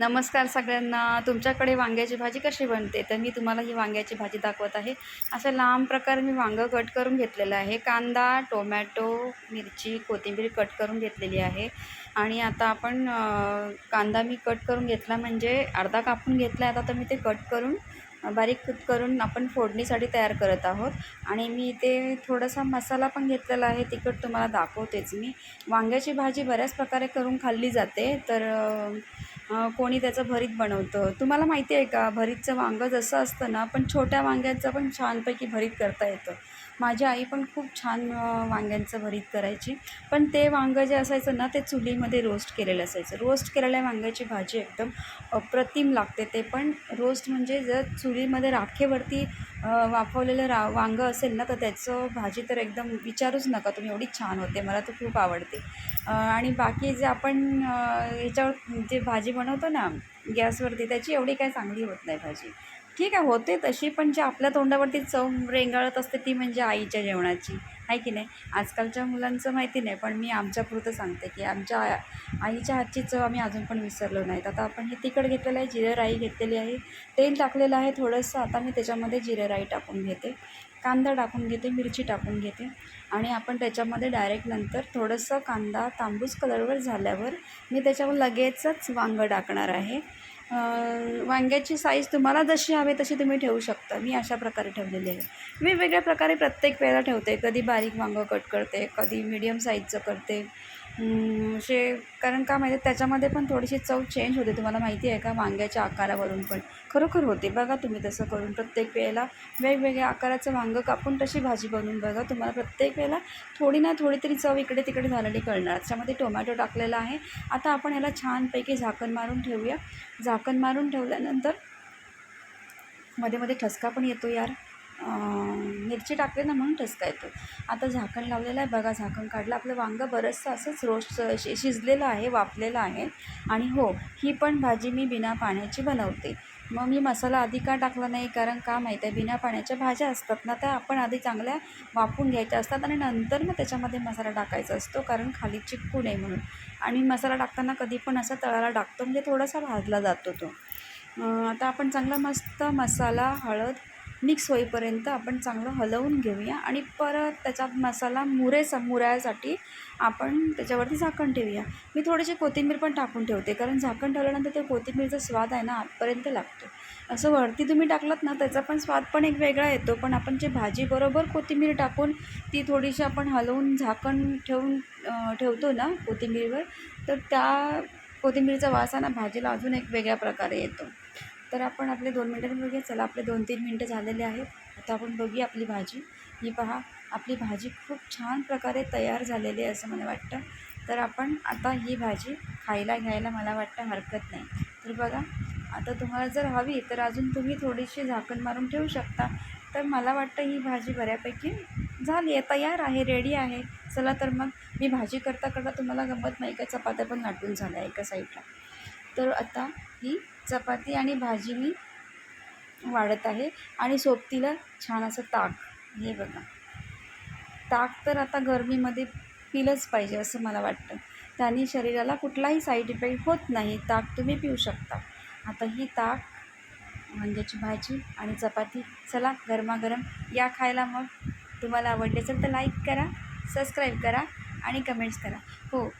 नमस्कार सगळ्यांना. तुमच्याकडे वांग्याची भाजी कशी बनते? तर मी तुम्हाला ही वांग्याची भाजी दाखवत आहे. असं लांब प्रकारे मी वांगं कट करून घेतलेलं आहे. कांदा टोमॅटो मिरची कोथिंबीर कट करून घेतलेली आहे. आणि आता आपण कांदा मी कट करून घेतला म्हणजे अर्धा कापून घेतला आहे. आता तर मी ते कट करून बारीक कट करून आपण फोडणीसाठी तयार करत आहोत. आणि मी इथे थोडासा मसाला पण घेतलेला आहे. तिखट तुम्हाला दाखवतेच मी. वांग्याची भाजी बऱ्याच प्रकारे करून खाल्ली जाते. तर कोणी त्याचं भरीत बनवतं. तुम्हाला माहिती आहे का? भरीतचं वांगं जसं असतं ना पण छोट्या वांग्याचं पण छानपैकी भरीत करता येतं. माझी आई पण खूप छान वांग्यांचं भरीत करायची. पण ते वांगं जे असायचं ना ते चुलीमध्ये रोस्ट केलेलं असायचं. रोस्ट केलेल्या वांग्याची भाजी एकदम अप्रतिम लागते ते. पण रोस्ट म्हणजे जर चुलीमध्ये राखेवरती वाफवलेलं रा वांगं असेल ना तर त्याचं भाजी तर एकदम विचारूच नका तुम्ही. एवढी छान होते. मला तर खूप आवडते. आणि बाकी जे आपण याच्यावर जे भाजी बनवतो ना गॅसवरती त्याची एवढी काय चांगली होत नाही भाजी. ठीक आहे होते तशी पण जे आपल्या तोंडावरती चव रेंगाळत असते ती म्हणजे आईच्या जेवणाची. आहे की नाही? आजकालच्या मुलांचं माहिती नाही पण मी आमच्या पुरतं सांगते की आमच्या आईच्या हातची चव आम्ही अजून पण विसरलो नाहीत. आता आपण हे तिखट घेतलेलं आहे जिरे राई घेतलेली आहे. तेल टाकलेलं आहे थोडंसं आता मी त्याच्यामध्ये जिरे राई टाकून घेते. कांदा टाकून घेते मिरची टाकून घेते. आणि आपण त्याच्यामध्ये डायरेक्ट नंतर थोडंसं कांदा तांबूस कलरवर झाल्यावर मी त्याच्यावर लगेचच वांगं टाकणार आहे. वांग्याची साईज तुम्हाला जशी हवी तशी तुम्ही ठेवू शकता. मी अशा प्रकारे ठेवलेली आहे. वेगवेगळ्या प्रकारे प्रत्येक वेळेला ठेवते. कधी बारीक वांगं कट करते कधी मीडियम साईजचं करते. असे कारण का माहिती आहे, त्याच्यामध्ये पण थोडीशी चव चेंज होते. तुम्हाला माहिती आहे का वांग्याच्या आकारावरून पण खरोखर होते. बघा तुम्ही तसं करून प्रत्येक वेळेला वेगवेगळ्या आकाराचं वांगं कापून तशी भाजी बनवून बघा. तुम्हाला प्रत्येक वेळेला थोडी ना थोडी तरी चव इकडे तिकडे झालेली कळणार. त्याच्यामध्ये टोमॅटो टाकलेला आहे. आता आपण ह्याला छानपैकी झाकण मारून ठेवूया. झाक झाकण मारून ठेवल्यानंतरमध्ये मध्ये ठसका पण येतो यार. मिरची टाकले ना म्हणून ठसका येतो. आता झाकण लावलेलं आहे बघा झाकण काढलं. आपलं वांगं बरंचसं असंच रोस्ट शि शिजलेलं आहे वाफलेलं आहे. आणि हो ही पण भाजी मी बिना पाण्याची बनवते. मग मी मसाला आधी का टाकला नाही? कारण का माहीत आहे? बिना पाण्याच्या भाज्या असतात ना त्या आपण आधी चांगल्या वाफून घ्यायच्या असतात आणि नंतर मग त्याच्यामध्ये मसाला टाकायचा असतो कारण खाली चिकू नये म्हणून. आणि मसाला टाकताना कधी पण असा तळाला टाकतो म्हणजे थोडासा भाजला जातो तो. आता आपण चांगला मस्त मसाला हळद मिक्स होईपर्यंत आपण चांगलं हलवून घेऊया आणि परत त्याच्यात मसाला मुरेसा मुरायसाठी आपण त्याच्यावरती झाकण ठेवूया. मी थोडीशी कोथिंबीर पण टाकून ठेवते कारण झाकण ठेवल्यानंतर ते कोथिंबीरचा स्वाद आहे ना आतपर्यंत लागतो. असं वरती तुम्ही टाकलात ना त्याचा पण स्वाद पण एक वेगळा येतो. पण आपण जे भाजीबरोबर कोथिंबीर टाकून ती थोडीशी आपण हलवून झाकण ठेवून ठेवतो ना कोथिंबीरवर तर त्या कोथिंबीरचा वास आहे ना भाजीला अजून एक वेगळ्या प्रकारे येतो. तर आपण आपले दोन मिनटं बघूया. चला आपले दोन तीन मिनटं झालेले आहेत. आता आपण बघूया आपली भाजी. ही पहा आपली भाजी खूप छान प्रकारे तयार झालेली आहे असं मला वाटतं. तर आपण आता ही भाजी खायला घ्यायला मला वाटतं हरकत नाही. तर बघा आता तुम्हाला जर हवी तर अजून तुम्ही थोडीशी झाकण मारून ठेवू शकता. तर मला वाटतं ही भाजी बऱ्यापैकी झाली आहे तयार आहे रेडी आहे. चला तर मग मी भाजी करता करता तुम्हाला गंमत नाही का चपात्या पण लाटून झाल्या एका साईडला तर आता ही चपाती आणि भाजी मी वाढत आहे. आणि सोबतीला छान असं ताक. हे बघा. ताक तर आता गरमीमध्ये पिलंच पाहिजे असं मला वाटतं. त्याने शरीराला कुठलाही साईड इफेक्ट होत नाही. ताक तुम्ही पिऊ शकता. आता ही ताक वांग्याची भाजी आणि चपाती चला गरमागरम या खायला मग. तुम्हाला आवडले असेल तर लाईक करा सबस्क्राईब करा आणि कमेंट्स करा. हो